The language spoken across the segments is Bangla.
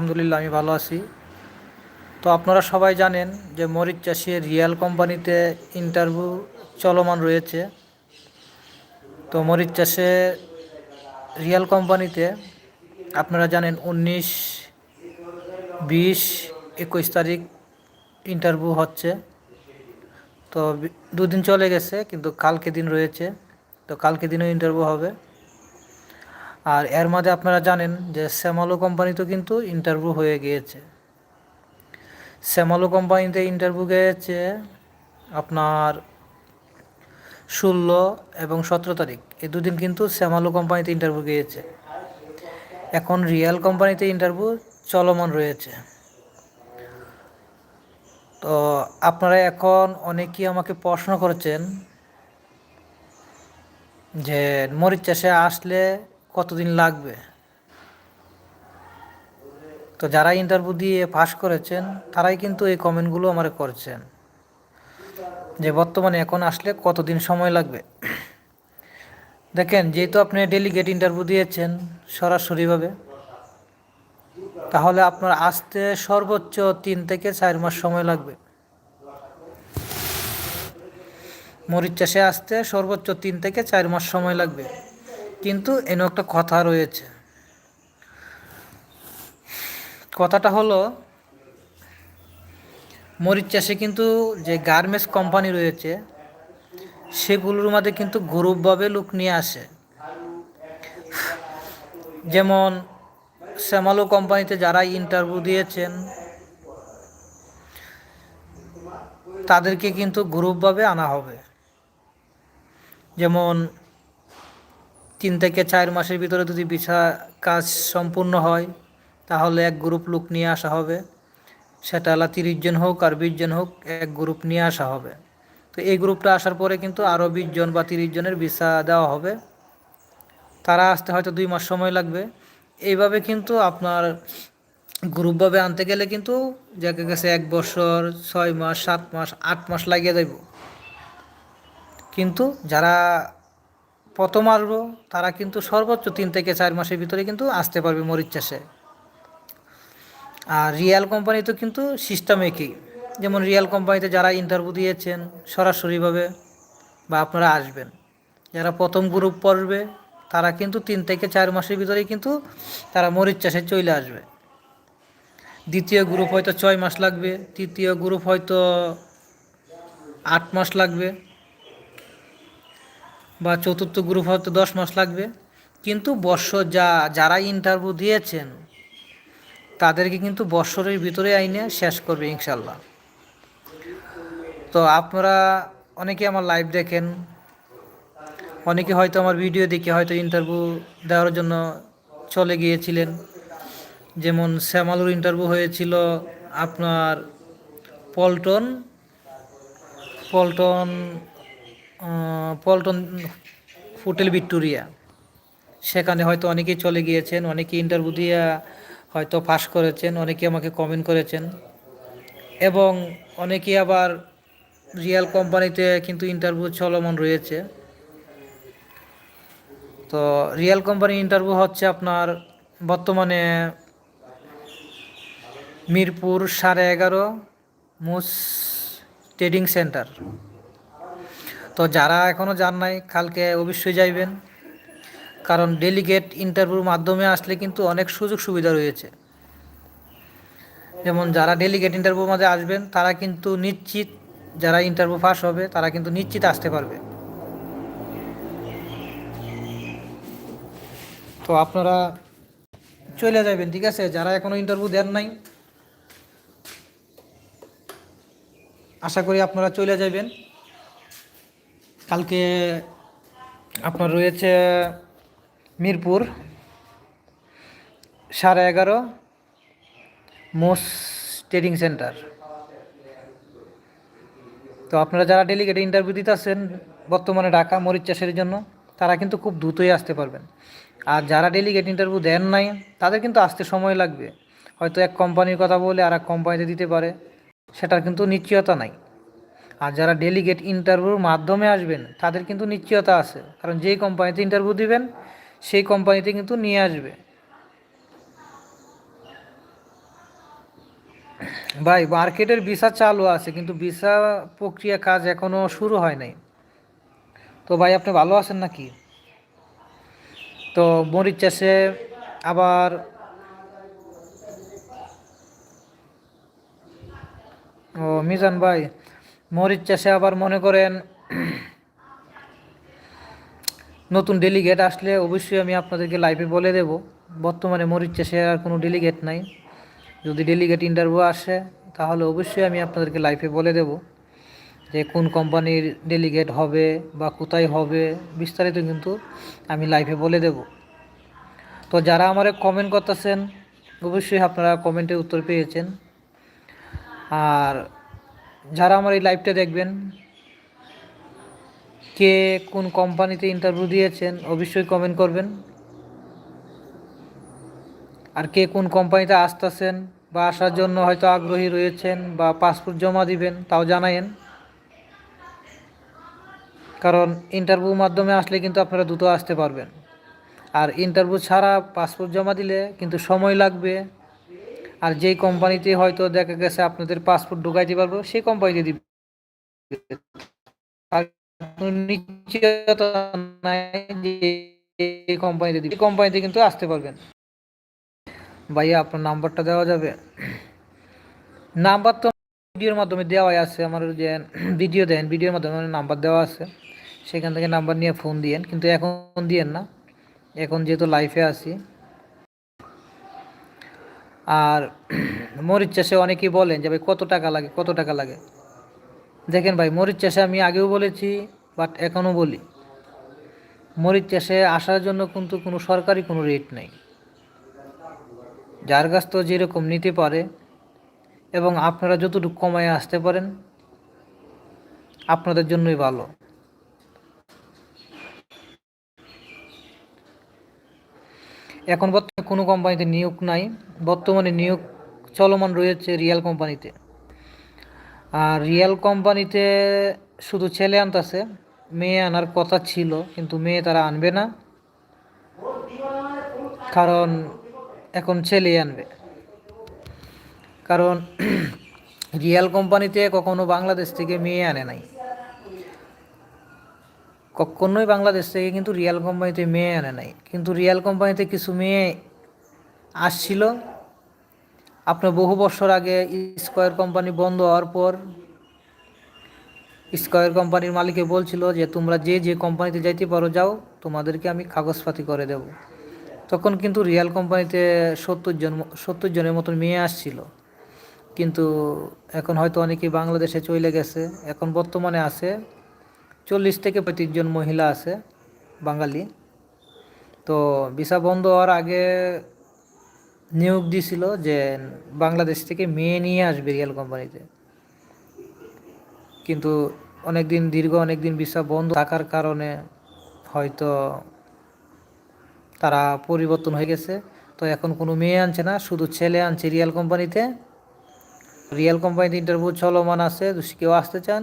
আলহামদুলিল্লাহ, আমি ভালো আছি। তো আপনারা সবাই জানেন যে মরিচ চাষে রিয়াল কোম্পানিতে ইন্টারভিউ চলমান রয়েছে। তো মরিচ চাষে রিয়াল কোম্পানিতে আপনারা জানেন উনিশ, বিশ, একুশ তারিখ ইন্টারভিউ হচ্ছে। তো দুদিন চলে গেছে, কিন্তু কালকে দিন রয়েছে। তো কালকে দিনও ইন্টারভিউ হবে। আর এর মাঝে আপনারা জানেন যে শ্যামালো কোম্পানিতেও কিন্তু ইন্টারভিউ হয়ে গিয়েছে। শ্যামালো কোম্পানিতে ইন্টারভিউ গিয়েছে আপনার ষোলো এবং সতেরো তারিখ। এই দুদিন কিন্তু শ্যামালো কোম্পানিতে ইন্টারভিউ গিয়েছে। এখন রিয়েল কোম্পানিতে ইন্টারভিউ চলমান রয়েছে। তো আপনারা এখন অনেকেই আমাকে প্রশ্ন করেছেন যে মরিচ চাষে আসলে কতদিন লাগবে? তো যারা ইন্টারভিউ দিয়ে পাস করেছেন, তারাই কিন্তু এই কমেন্টগুলো আমার করছেন। যে বর্তমানে এখন আসলে কতদিন সময় লাগবে? দেখেন, যেহেতু আপনি ডেলিগেট ইন্টারভিউ দিয়েছেন সরাসরিভাবে তাহলে আপনার আসতে সর্বোচ্চ তিন থেকে চার মাস সময় লাগবে। মরিচ চাষে আসতে সর্বোচ্চ তিন থেকে চার মাস সময় লাগবে। কিন্তু এনে একটা কথা রয়েছে। কথাটা হলো, মরিচ চাষে কিন্তু যে গার্মেন্টস কোম্পানি রয়েছে, সেগুলোর মধ্যে কিন্তু গ্রুপভাবে লোক নিয়ে আসে। যেমন শ্যামালো কোম্পানিতে যারা ইন্টারভিউ দিয়েছেন, তাদেরকে কিন্তু গ্রুপভাবে আনা হবে। যেমন তিন থেকে চার মাসের ভিতরে যদি ভিসা কাজ সম্পূর্ণ হয়, তাহলে এক গ্রুপ লোক নিয়ে আসা হবে। সেটা হলো তিরিশ জন হোক আর বিশ জন হোক, এক গ্রুপ নিয়ে আসা হবে। তো এই গ্রুপটা আসার পরে কিন্তু আরও বিশ জন বা তিরিশ জনের ভিসা দেওয়া হবে। তারা আসতে হয়তো দুই মাস সময় লাগবে। এইভাবে কিন্তু আপনার গ্রুপভাবে আনতে গেলে কিন্তু যাকে গেছে এক বছর, ছয় মাস, সাত মাস, আট মাস লাগিয়ে দেব। কিন্তু যারা প্রথম আসব, তারা কিন্তু সর্বোচ্চ তিন থেকে চার মাসের ভিতরে কিন্তু আসতে পারবে মরিচ চাষে। আর রিয়াল কোম্পানি তো কিন্তু সিস্টেম একই। যেমন রিয়াল কোম্পানিতে যারা ইন্টারভিউ দিয়েছেন, সরাসরিভাবে বা আপনারা আসবেন। যারা প্রথম গ্রুপ পড়বে, তারা কিন্তু তিন থেকে চার মাসের ভিতরেই কিন্তু তারা মরিচ চাষে চলে আসবে। দ্বিতীয় গ্রুপ হয়তো ছয় মাস লাগবে, তৃতীয় গ্রুপ হয়তো আট মাস লাগবে। বা চতুর্থ গ্রুপ হয়তো দশ মাস লাগবে। কিন্তু বর্ষ যা, যারা ইন্টারভিউ দিয়েছেন, তাদেরকে কিন্তু বৎসরের ভিতরে আইনে শেষ করবে ইনশাল্লাহ তো আপনারা অনেকে আমার লাইভ দেখেন, অনেকে হয়তো আমার ভিডিও দেখে হয়তো ইন্টারভিউ দেওয়ার জন্য চলে গিয়েছিলেন। যেমন শ্যামালুর ইন্টারভিউ হয়েছিল আপনার পল্টন পল্টন পল্টন হোটেল ভিক্টোরিয়া। সেখানে হয়তো অনেকেই চলে গিয়েছেন অনেকে ইন্টারভিউ দিয়ে হয়তো পাস করেছেন অনেকে আমাকে কমেন্ট করেছেন। এবং অনেকে আবার রিয়াল কোম্পানিতে কিন্তু ইন্টারভিউ চলমান রয়েছে। তো রিয়াল কোম্পানি ইন্টারভিউ হচ্ছে আপনার বর্তমানে মিরপুর সাড়ে এগারো, মুস ট্রেডিং সেন্টার তো যারা এখনও যান নাই, কালকে অবশ্যই যাইবেন। কারণ ডেলিগেট ইন্টারভিউর মাধ্যমে আসলে কিন্তু অনেক সুযোগ সুবিধা রয়েছে। যেমন যারা ডেলিগেট ইন্টারভিউর মধ্যে আসবেন, তারা কিন্তু নিশ্চিত যারা ইন্টারভিউ পাস হবে, তারা কিন্তু নিশ্চিত আসতে পারবে। তো আপনারা চলে যাবেন, ঠিক আছে? যারা এখনও ইন্টারভিউ দেন নাই, আশা করি আপনারা চলে যাবেন। কালকে আপনার রয়েছে মিরপুর, সাড়ে এগারো, মোস ট্রেডিং সেন্টার। তো আপনারা যারা ডেলিগেট ইন্টারভিউ দিতেছেন বর্তমানে ঢাকা, মরিচ চাষের জন্য, তারা কিন্তু খুব দ্রুতই আসতে পারবেন। আর যারা ডেলিগেট ইন্টারভিউ দেন নাই, তাদের কিন্তু আসতে সময় লাগবে। হয়তো এক কোম্পানির কথা বলে আর এক কোম্পানিতে দিতে পারে, সেটার কিন্তু নিশ্চয়তা নাই। আর যারা ডেলিগেট ইন্টারভিউর মাধ্যমে আসবেন, তাদের কিন্তু নিশ্চয়তা আছে। কারণ যেই কোম্পানিতে ইন্টারভিউ দিবেন, সেই কোম্পানিতে কিন্তু নিয়ে আসবে। ভাই মার্কেটের ভিসা চালু আছে, কিন্তু ভিসা প্রক্রিয়া কাজ এখনও শুরু হয় নাই। তো ভাই, আপনি ভালো আছেন নাকি? তো মরিচ চাষে আবার ও মিজান ভাই মরিচ চাষে আবার মনে করেন নতুন ডেলিগেট আসলে অবশ্যই আমি আপনাদেরকে লাইভে বলে দেব। বর্তমানে মরিচ চাষে আর কোনো ডেলিগেট নাই। যদি ডেলিগেট ইন্টারভিউ আসে, তাহলে অবশ্যই আমি আপনাদেরকে লাইভে বলে দেব যে কোন কোম্পানির ডেলিগেট হবে বা কোথায় হবে, বিস্তারিত কিন্তু আমি লাইভে বলে দেব। তো যারা আমারে কমেন্ট করতেছেন, অবশ্যই আপনারা কমেন্টে উত্তর পেয়েছেন। আর যারা আমার এই লাইভটা দেখবেন, কে কোন কোম্পানিতে ইন্টারভিউ দিয়েছেন, অবশ্যই কমেন্ট করবেন। আর কে কোন কোম্পানিতে আসতেছেন বা আসার জন্য হয়তো আগ্রহী রয়েছেন বা পাসপোর্ট জমা দিবেন, তাও জানায়েন। কারণ ইন্টারভিউ মাধ্যমে আসলে কিন্তু আপনারা দ্রুত আসতে পারবেন। আর ইন্টারভিউ ছাড়া পাসপোর্ট জমা দিলে কিন্তু সময় লাগবে আর যেই কোম্পানিতে হয়তো দেখা গেছে আপনাদের পাসপোর্ট ঢুকাইতে পারব, সেই কোম্পানিতে দিবে। কোম্পানিতে দিবে। কোম্পানিতে কিন্তু আসতে পারবেন। ভাইয়া, আপনার নাম্বারটা দেওয়া যাবে। নাম্বার তো ভিডিওর মাধ্যমে দেওয়াই আছে। আমার যে ভিডিও দেন, ভিডিওর মাধ্যমে নাম্বার দেওয়া আছে। সেখান থেকে নাম্বার নিয়ে ফোন দিয়েন। কিন্তু এখন দিয়েন না। এখন যেহেতু লাইফে আছি। আর মরিচ চাষে অনেকেই বলেন যে, ভাই, কত টাকা লাগে? কত টাকা লাগে? দেখেন ভাই, মরিচ চাষে আমি আগেও বলেছি, বাট এখনও বলি, মরিচ চাষে আসার জন্য কিন্তু কোনো সরকারি কোনো রেট নেই। যার কাছ তো যেরকম নিতে পারে এবং আপনারা যতটুকু কমায় আসতে পারেন, আপনাদের জন্যই ভালো। এখন বর্তমানে কোনো কোম্পানিতে নিয়োগ নাই। বর্তমানে নিয়োগ চলমান রয়েছে রিয়াল কোম্পানিতে। আর রিয়াল কোম্পানিতে শুধু ছেলে আনতেছে, মেয়ে আনার কথা ছিল, কিন্তু মেয়ে তারা আনবে না। কারণ এখন ছেলেই আনবে। কারণ রিয়াল কোম্পানিতে কখনো বাংলাদেশ থেকে মেয়ে আনে নাই। কখনোই বাংলাদেশ থেকে কিন্তু রিয়াল কোম্পানিতে মেয়ে আনে নাই। কিন্তু রিয়াল কোম্পানিতে কিছু মেয়ে আসছিল। আপনার বহু বছর আগে স্কোয়ার কোম্পানি বন্ধ হওয়ার পর স্কোয়ার কোম্পানির মালিকে বলছিল যে, তোমরা যে যে কোম্পানিতে যাইতে পারো, যাও, তোমাদেরকে আমি কাগজপাতি করে দেব। তখন কিন্তু রিয়াল কোম্পানিতে সত্তর জন, সত্তর জনের মতন মেয়ে আসছিল। কিন্তু এখন হয়তো অনেকেই বাংলাদেশে চলে গেছে। এখন বর্তমানে আছে। চল্লিশ থেকে পঁয়ত্রিশ জন মহিলা আছে, বাঙালি। তো ভিসা বন্ধ হওয়ার আগে নিয়োগ দিছিল যে বাংলাদেশ থেকে মেয়ে নিয়ে আসবে রিয়াল কোম্পানিতে। কিন্তু অনেক দিন দীর্ঘ অনেক দিন ভিসা বন্ধ থাকার কারণে হয়তো তারা পরিবর্তন হয়ে গেছে। তো এখন কোনো মেয়ে আনছে না, শুধু ছেলে আনছে রিয়াল কোম্পানিতে। রিয়াল কোম্পানিতে ইন্টারভিউ চলমান আছে কেউ আসতে চান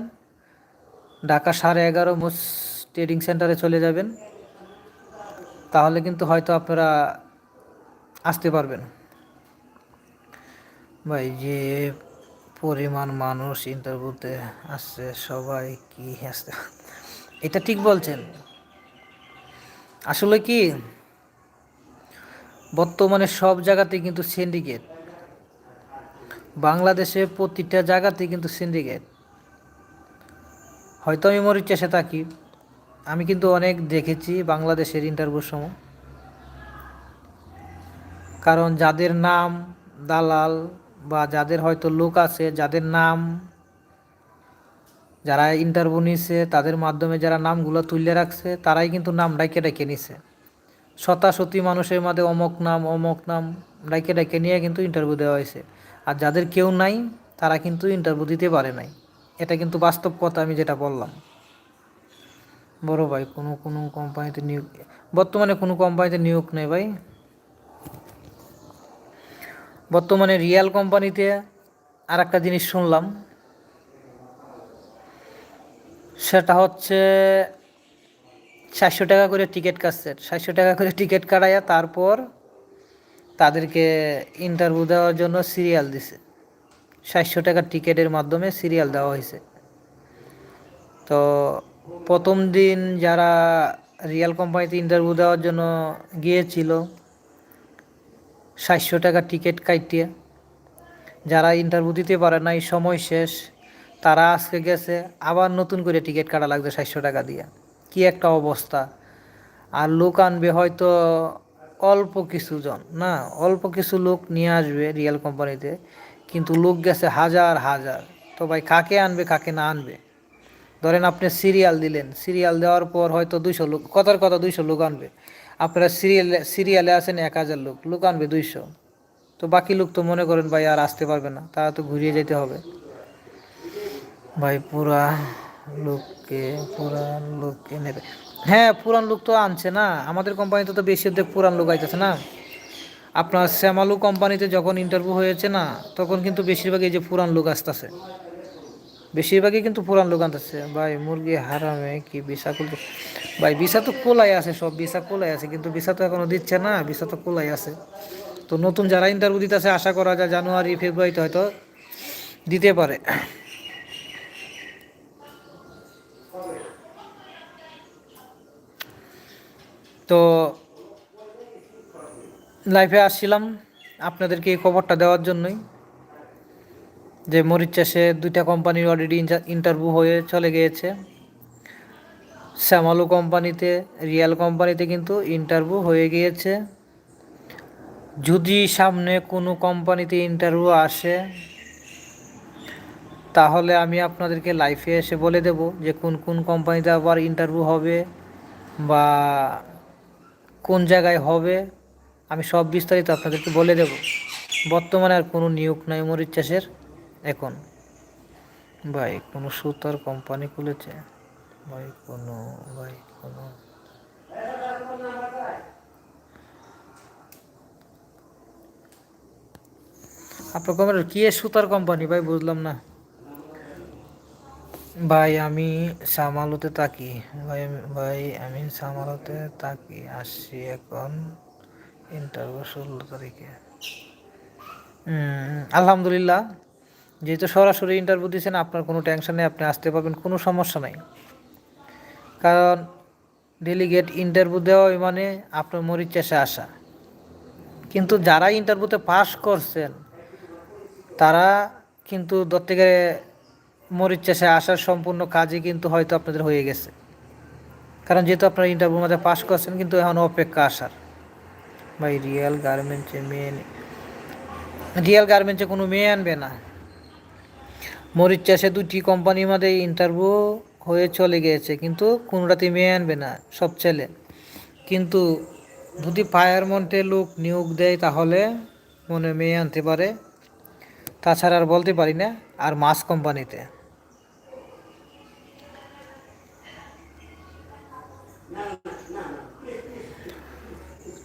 ঢাকা সাড়ে এগারো মোস ট্রেডিং সেন্টারে চলে যাবেন। তাহলে কিন্তু হয়তো আপনারা আসতে পারবেন। ভাই, যে পরিমাণ মানুষ ইন্টারভিউতে আসছে, সবাই কি আসতে এটা ঠিক বলছেন। আসলে কি, বর্তমানে সব জায়গাতেই কিন্তু সিন্ডিকেট বাংলাদেশে প্রতিটা জায়গাতেই কিন্তু সিন্ডিকেট হয়তো আমি মরিচ চাষে থাকি। আমি কিন্তু অনেক দেখেছি বাংলাদেশের ইন্টারভিউর সময় কারণ যাদের নাম দালাল বা যাদের হয়তো লোক আছে, যাদের নাম যারা ইন্টারভিউ নিছে, তাদের মাধ্যমে যারা নামগুলো তুলে রাখছে, তারাই কিন্তু নাম ডাইকে ডাইকে নিছে। শতাশতি মানুষের মধ্যে অমক নাম অমক নাম ডাইকে ডাইকে নিয়ে কিন্তু ইন্টারভিউ দেওয়া হয়েছে। আর যাদের কেউ নাই, তারা কিন্তু ইন্টারভিউ দিতে পারে নাই। এটা কিন্তু বাস্তব কথা আমি যেটা বললাম। বড় ভাই, কোনো কোনো কোম্পানিতে নিয়োগ, বর্তমানে কোনো কোম্পানিতে নিয়োগ নেই ভাই। বর্তমানে রিয়াল কোম্পানিতে আর একটা জিনিস শুনলাম। সেটা হচ্ছে চারশো টাকা করে টিকিট কাটছে। চারশো টাকা করে টিকিট কাটাইয়া তারপর তাদেরকে ইন্টারভিউ দেওয়ার জন্য সিরিয়াল দিছে। সাতশো টাকার টিকিটের মাধ্যমে সিরিয়াল দেওয়া হয়েছে। তো প্রথম দিন যারা রিয়াল কোম্পানিতে ইন্টারভিউ দেওয়ার জন্য গিয়েছিল, সাতশো টাকা টিকিট কাটিয়ে, যারা ইন্টারভিউ দিতে পারে নাই, সময় শেষ, তারা আজকে গেছে, আবার নতুন করে টিকিট কাটা লাগবে সাতশো টাকা দিয়ে। কি একটা অবস্থা। আর লোক আনবে হয়তো অল্প কিছু জন, না, অল্প কিছু লোক নিয়ে আসবে রিয়েল কোম্পানিতে। কিন্তু লোক গেছে হাজার হাজার। তো ভাই, কাকে আনবে, কাকে না আনবে? ধরেন আপনি সিরিয়াল দিলেন। সিরিয়াল দেওয়ার পর হয়তো দুইশো লোক, কথার কথা দুইশো লোক আনবে। আপনারা সিরিয়ালে সিরিয়ালে আসেন এক হাজার লোক লোক আনবে দুইশো। তো বাকি লোক তো মনে করেন ভাই আর আসতে পারবে না, তারা তো ঘুরিয়ে যেতে হবে। ভাই, পুরা লোককে পুরান লোককে নেবে। হ্যাঁ পুরান লোক তো আনছে না। আমাদের কোম্পানিতে তো বেশি অর্ধেক পুরান লোক আইতেছে না। আপনার শ্যামালু কোম্পানিতে যখন ইন্টারভিউ হয়েছে না, তখন কিন্তু বেশিরভাগ এই যে পুরান লোক আসতেছে। বেশিরভাগই কিন্তু পুরান লোক আনতেছে। ভাই, মুরগি হারামে, কি বিসা খুলতে ভাই বিসা তো কোলাই আছে সব বিসা কোলাই আছে, কিন্তু বিসা তো এখনও দিচ্ছে না বিসা তো কোলাই আছে। তো নতুন যারা ইন্টারভিউ দিতেছে, আশা করা যায় জানুয়ারি, ফেব্রুয়ারিতে হয়তো দিতে পারে। তো লাইফে আসছিলাম আপনাদেরকে এই খবরটা দেওয়ার জন্যই যে মরিচ চাষে দুইটা কোম্পানির অলরেডি ইন্টারভিউ হয়ে চলে গিয়েছে। শ্যামালু কোম্পানিতে রিয়াল কোম্পানিতে কিন্তু ইন্টারভিউ হয়ে গিয়েছে। যদি সামনে কোনো কোম্পানিতে ইন্টারভিউ আসে, তাহলে আমি আপনাদেরকে লাইফে এসে বলে দেব যে কোন কোন কোম্পানিতে আবার ইন্টারভিউ হবে বা কোন জায়গায় হবে। আমি সব বিস্তারিত আপনাদেরকে বলে দেব। বর্তমানে আর কোনো নিয়োগ নাই মরিচ চাষের। এখন। ভাই, কোনো সুতার কোম্পানি খুলেছে? ভাই, কোনো ভাই, কোনো। আপনার কোম্পানি কি সুতার কোম্পানি? ভাই, বুঝলাম না। ভাই, আমি সামালুতে তাকি ভাই ভাই, আমি সামালুতে তাকি আসছি এখন। ইন্টারভিউ ষোলো তারিখে। আলহামদুলিল্লাহ, যেহেতু সরাসরি ইন্টারভিউ দিয়েছেন, আপনার কোনো টেনশন নেই, আপনি আসতে পারবেন, কোনো সমস্যা নাই। কারণ ডেলিগেট ইন্টারভিউ দেওয়া মানে আপনার মরিচ চাষে আসা। কিন্তু যারা ইন্টারভিউতে পাস করছেন, তারা কিন্তু দত্তেকে মরিচ চাষে আসার সম্পূর্ণ কাজই কিন্তু হয়তো আপনাদের হয়ে গেছে। কারণ যেহেতু আপনারা ইন্টারভিউর মধ্যে পাস করছেন, কিন্তু এখন অপেক্ষা আসার। ভাই রিয়েল গার্মেন্টসে মেয়ে রিয়েল গার্মেন্টসে কোনো মেয়ে আনবে না। মরিচ চাষে দুটি কোম্পানির মধ্যে ইন্টারভিউ হয়ে চলে গিয়েছে, কিন্তু কোনোটাতে মেয়ে আনবে না, সব ছেলে। কিন্তু যদি ফায়ার ফায়ারমন্টে লোক নিয়োগ দেয়, তাহলে মনে মেয়ে আনতে পারে। তাছাড়া আর বলতে পারি না, আর মাস কোম্পানিতে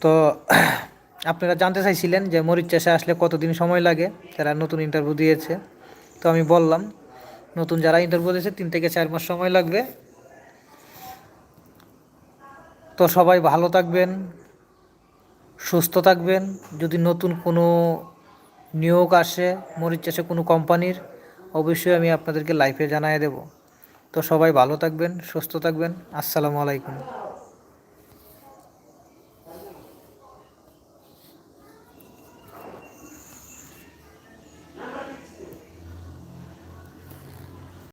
তো আপনারা জানতে চাইছিলেন যে মরিচ চাষে আসলে কতদিন সময় লাগে? যারা নতুন ইন্টারভিউ দিয়েছে। তো আমি বললাম, নতুন যারা ইন্টারভিউ দিয়েছে, তিন থেকে চার মাস সময় লাগবে। তো সবাই ভালো থাকবেন, সুস্থ থাকবেন। যদি নতুন কোনো নিয়োগ আসে, মরিচ চাষে কোনো কোম্পানির, অবশ্যই আমি আপনাদেরকে লাইফে জানিয়ে দেব। তো সবাই ভালো থাকবেন, সুস্থ থাকবেন। আসসালামু আলাইকুম।